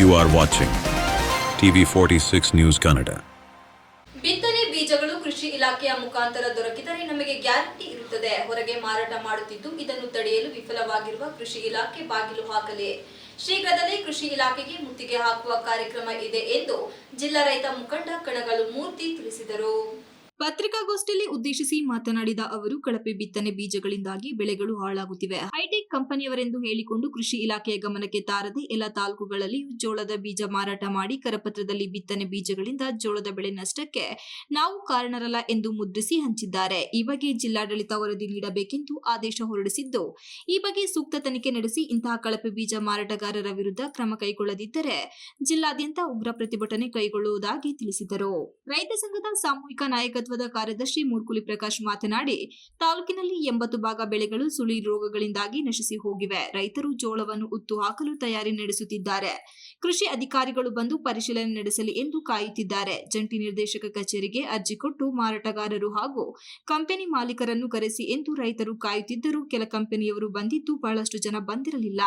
You are watching TV 46 News Kannada. ಬಿತ್ತನೆ ಬೀಜಗಳು ಕೃಷಿ ಇಲಾಖೆಯ ಮುಖಾಂತರ ದೊರಕಿದರೆ ನಮಗೆ ಗ್ಯಾರಂಟಿ ಇರುತ್ತದೆ. ಹೊರಗೆ ಮಾರಾಟ ಮಾಡುತ್ತಿದ್ದು ಇದನ್ನು ತಡೆಯಲು ವಿಫಲವಾಗಿರುವ ಕೃಷಿ ಇಲಾಖೆ ಬಾಗಿಲು ಹಾಕಲಿ. ಶೀಘ್ರದಲ್ಲೇ ಕೃಷಿ ಇಲಾಖೆಗೆ ಮುತ್ತಿಗೆ ಹಾಕುವ ಕಾರ್ಯಕ್ರಮ ಇದೆ ಎಂದು ಜಿಲ್ಲಾ ರೈತ ಮುಖಂಡ ಕಣಗಲು ಮೂರ್ತಿ ತಿಳಿಸಿದರು. ಪತ್ರಿಕಾಗೋಷ್ಠಿಯಲ್ಲಿ ಉದ್ದೇಶಿಸಿ ಮಾತನಾಡಿದ ಅವರು, ಕಳಪೆ ಬಿತ್ತನೆ ಬೀಜಗಳಿಂದಾಗಿ ಬೆಳೆಗಳು ಹಾಳಾಗುತ್ತಿವೆ. ಹೈಟೆಕ್ ಕಂಪನಿಯವರೆಂದು ಹೇಳಿಕೊಂಡು ಕೃಷಿ ಇಲಾಖೆಯ ಗಮನಕ್ಕೆ ತಾರದೆ ಎಲ್ಲ ತಾಲೂಕುಗಳಲ್ಲಿ ಜೋಳದ ಬೀಜ ಮಾರಾಟ ಮಾಡಿ ಕರಪತ್ರದಲ್ಲಿ ಬಿತ್ತನೆ ಬೀಜಗಳಿಂದ ಜೋಳದ ಬೆಳೆ ನಷ್ಟಕ್ಕೆ ನಾವು ಕಾರಣರಲ್ಲ ಎಂದು ಮುದ್ರಿಸಿ ಹಂಚಿದ್ದಾರೆ. ಈ ಬಗ್ಗೆ ಜಿಲ್ಲಾಡಳಿತ ವರದಿ ನೀಡಬೇಕೆಂದು ಆದೇಶ ಹೊರಡಿಸಿದ್ದು, ಈ ಬಗ್ಗೆ ಸೂಕ್ತ ತನಿಖೆ ನಡೆಸಿ ಇಂತಹ ಕಳಪೆ ಬೀಜ ಮಾರಾಟಗಾರರ ವಿರುದ್ಧ ಕ್ರಮ ಕೈಗೊಳ್ಳದಿದ್ದರೆ ಜಿಲ್ಲಾದ್ಯಂತ ಉಗ್ರ ಪ್ರತಿಭಟನೆ ಕೈಗೊಳ್ಳುವುದಾಗಿ ತಿಳಿಸಿದರು. ರೈತ ಸಂಘದ ಸಾಮೂಹಿಕ ನಾಯಕತ್ವದ ಕಾರ್ಯದರ್ಶಿ ಮೂರ್ಕುಲಿ ಪ್ರಕಾಶ್ ಮಾತನಾಡಿ, ತಾಲೂಕಿನಲ್ಲಿ ಎಂಬತ್ತು ಭಾಗ ಬೆಳೆಗಳು ಸುಳಿ ರೋಗಗಳಿಂದಾಗಿ ನಶಿಸಿ ಹೋಗಿವೆ. ರೈತರು ಜೋಳವನ್ನು ಉತ್ತು ಹಾಕಲು ತಯಾರಿ ನಡೆಸುತ್ತಿದ್ದಾರೆ. ಕೃಷಿ ಅಧಿಕಾರಿಗಳು ಬಂದು ಪರಿಶೀಲನೆ ನಡೆಸಲಿ ಎಂದು ಕಾಯುತ್ತಿದ್ದಾರೆ. ಜಂಟಿ ನಿರ್ದೇಶಕ ಕಚೇರಿಗೆ ಅರ್ಜಿ ಕೊಟ್ಟು ಮಾರಾಟಗಾರರು ಹಾಗೂ ಕಂಪನಿ ಮಾಲೀಕರನ್ನು ಕರೆಸಿ ಎಂದು ರೈತರು ಕಾಯುತ್ತಿದ್ದರೂ. ಕೆಲ ಕಂಪನಿಯವರು ಬಂದಿದ್ದು ಬಹಳಷ್ಟು ಜನ ಬಂದಿರಲಿಲ್ಲ.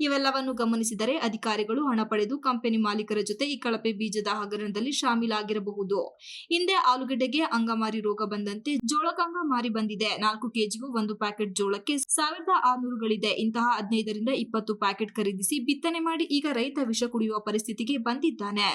ಇವೆಲ್ಲವನ್ನು ಗಮನಿಸಿದರೆ ಅಧಿಕಾರಿಗಳು ಹಣ ಪಡೆದು ಕಂಪನಿ ಮಾಲೀಕರ ಜೊತೆ ಈ ಕಳಪೆ ಬೀಜದ ಹಗರಣದಲ್ಲಿ ಶಾಮೀಲಾಗಿರಬಹುದು. ಹಿಂದೆ ಆಲೂಗಡ್ಡೆಗೆ ಅಂಗಮಾರಿ ರೋಗ ಬಂದಂತೆ ಜೋಳಕಾಂಗ ಮಾರಿ ಬಂದಿದೆ. ನಾಲ್ಕು ಕೆಜಿಗೂ ಒಂದು ಪ್ಯಾಕೆಟ್ ಜೋಳಕ್ಕೆ ಸಾವಿರದ ಆರುನೂರುಗಳಿದೆ ಇಂತಹ ಹದಿನೈದರಿಂದ ಇಪ್ಪತ್ತು ಪ್ಯಾಕೆಟ್ ಖರೀದಿಸಿ ಬಿತ್ತನೆ ಮಾಡಿ ಈಗ ರೈತ ವಿಷ ಕುಡಿಯುವ ಪರಿಸ್ಥಿತಿಗೆ ಬಂದಿದ್ದಾನೆ.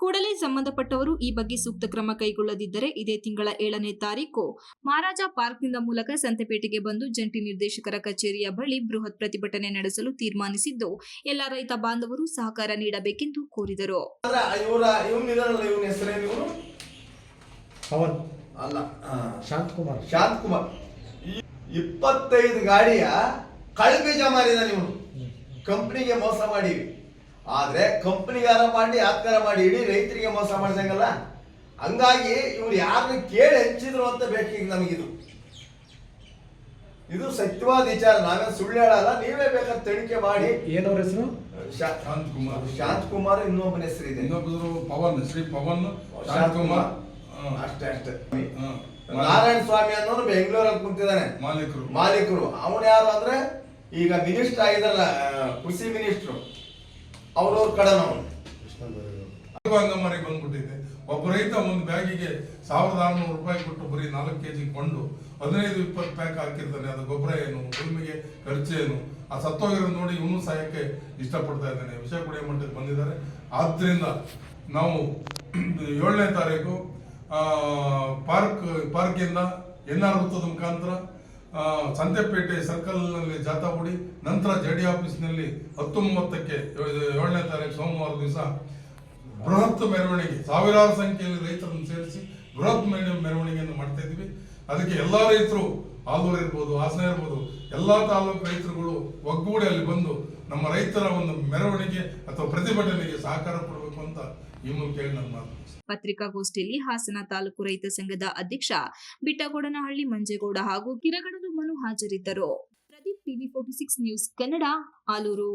ಕೂಡಲೇ ಸಂಬಂಧಪಟ್ಟವರು ಈ ಬಗ್ಗೆ ಸೂಕ್ತ ಕ್ರಮ ಕೈಗೊಳ್ಳದಿದ್ದರೆ ಇದೇ ತಿಂಗಳ ಏಳನೇ ತಾರೀಕು. ಮಹಾರಾಜ ಪಾರ್ಕ್ನಿಂದ ಮೂಲಕ ಸಂತೆಪೇಟೆಗೆ ಬಂದು ಜಂಟಿ ನಿರ್ದೇಶಕರ ಕಚೇರಿಯ ಬಳಿ ಬೃಹತ್ ಪ್ರತಿಭಟನೆ ನಡೆಸಲು ತೀರ್ಮಾನಿಸಿದ್ದು, ಎಲ್ಲ ರೈತ ಬಾಂಧವರು ಸಹಕಾರ ನೀಡಬೇಕೆಂದು ಕೋರಿದರು ಅಂದ್ರೆ ಇವರ ಇವನ್ ಇದಾರಲ್ಲ ಇವನ ಹೆಸರೇನು ಇವನು ಪವನ್ ಅಲ್ಲ ಶಾಂತಕುಮಾರ್ ಶಾಂತಕುಮಾರ್ ಶಾಂತ್ ಕುಮಾರ್ ಈ ಇಪ್ಪತ್ತೈದು ಗಾಡಿಯ ಕಳ್ಬೀಜ ಮಾರಿದ ನೀವು. ಕಂಪ್ನಿಗೆ ಮೋಸ ಮಾಡಿವಿ ಆದ್ರೆ ಕಂಪ್ನಿಗಾರ ಮಾಡಿ ಆತ್ಕಾರ ಮಾಡಿ ಇಡೀ ರೈತರಿಗೆ ಮೋಸ ಮಾಡ್ದಂಗಲ್ಲ? ಹಂಗಾಗಿ ಇವ್ರು ಯಾರನ್ನ ಕೇಳಿ ಹಂಚಿದ್ರು ಅಂತ ಬೇಕೀಗ ನಮಗಿದು. ಇದು ಸತ್ಯವಾದ ವಿಚಾರ. ನಾವೇನು ಸುಳ್ಳು ಹೇಳಲ್ಲ ನೀವೇ ಬೇಕಾದ ತನಿಖೆ ಮಾಡಿ. ಏನವ್ರ ಹೆಸರು? ಶಾ- ಶಾಂತ್ ಕುಮಾರ್ ಶಾಂತ್ ಕುಮಾರ್ ಇನ್ನೊಬ್ಬನ ಹೆಸರಿದೆ. ಇನ್ನೊಬ್ಬರು ಪವನ್ ಶ್ರೀ ಪವನ್ ಶಾಂತ್ ಶಾಂತ್ ಕುಮಾರ್ ಕುಮಾರ್ ಅಷ್ಟೇ ಅಷ್ಟೇ. ನಾರಾಯಣ ಸ್ವಾಮಿ ಅನ್ನೋರು ಬೆಂಗಳೂರಲ್ಲಿ ಕುಂತಿದ್ದಾನೆ ಮಾಲೀಕರು. ಮಾಲೀಕರು. ಅವನು ಯಾರು ಅಂದ್ರೆ ಈಗ ಮಿನಿಸ್ಟರ್ ಆಗಿದ್ದಲ್ಲ ಕೃಷಿ ಮಿನಿಸ್ಟ್ರು ಅವ್ರವ್ರ ಕಡೆನವನು ಅಂಗಮಾರಿ ಬಂದ್ಬಿಟ್ಟಿದೆ ಒಬ್ಬ ರೈತ ಒಂದು ಬ್ಯಾಗಿಗೆ ಸಾವಿರದ ಆರುನೂರು ರೂಪಾಯಿ ಕೊಟ್ಟು ಬರೀ ನಾಲ್ಕು ಕೆಜಿ ಕೊಂಡು ಹದಿನೈದು ಇಪ್ಪತ್ತು ಪ್ಯಾಕ್ ಹಾಕಿರ್ತಾನೆ. ಅದು ಗೊಬ್ಬರ ಏನು ಭೂಮಿಗೆ ಖರ್ಚೇನು ಆ ಸತ್ತೋಗಿರೋದು ನೋಡಿ ಇವನು ಸಾಯಕ್ಕೆ ಇಷ್ಟಪಡ್ತಾ ಇದ್ದಾನೆ. ವಿಷಯ ಕುಡಿಯೋ ಮಟ್ಟಕ್ಕೆ ಬಂದಿದ್ದಾರೆ. ಆದ್ದರಿಂದ ನಾವು ಏಳನೇ ತಾರೀಕು ಪಾರ್ಕ್, ಪಾರ್ಕಿಂದ ಎನ್ ಆರ್ ವೃತ್ತದ ಮುಖಾಂತರ ಸಂತೆಪೇಟೆ ಸರ್ಕಲ್ನಲ್ಲಿ ಜಾಥಾ ಕೂಡಿ ನಂತರ ಜೆ ಡಿ ಆಫೀಸ್ನಲ್ಲಿ ಹತ್ತೊಂಬತ್ತಕ್ಕೆ ಏಳನೇ ತಾರೀಕು ಸೋಮವಾರ ದಿವಸ ಬೃಹತ್ ಮೆರವಣಿಗೆ, ಸಾವಿರಾರು ಸಂಖ್ಯೆಯಲ್ಲಿ ರೈತರನ್ನು ಸೇರಿಸಿ ಬೃಹತ್ ಮೆರ- ಮೆರವಣಿಗೆಯನ್ನು ಮಾಡ್ತಾ ಇದ್ವಿ ಅದಕ್ಕೆ ಎಲ್ಲ ರೈತರು ಆಲೂರು ಇರ್ಬೋದು, ಹಾಸನ ಇರ್ಬೋದು, ಎಲ್ಲಾ ತಾಲೂಕು ರೈತರುಗಳು ಒಗ್ಗೂಡಿ ಅಲ್ಲಿ ಬಂದು ನಮ್ಮ ರೈತರ ಒಂದು ಮೆರವಣಿಗೆ ಅಥವಾ ಪ್ರತಿಭಟನೆಗೆ ಸಹಕಾರ ಕೊಡಬೇಕು ಅಂತ ಈ ಮೂಲಕ ಹೇಳಿ ನನ್ನ ಮಾತು. ಪತ್ರಿಕಾಗೋಷ್ಠಿಯಲ್ಲಿ ಹಾಸನ ತಾಲೂಕು ರೈತ ಸಂಘದ ಅಧ್ಯಕ್ಷ ಬಿಟ್ಟಗೋಡನಹಳ್ಳಿ ಮಂಜೇಗೌಡ ಹಾಗೂ ಕಿರಗಡಲು ಮನು ಹಾಜರಿದ್ದರು. Pradeep TV forty six news Kannada, Aluru.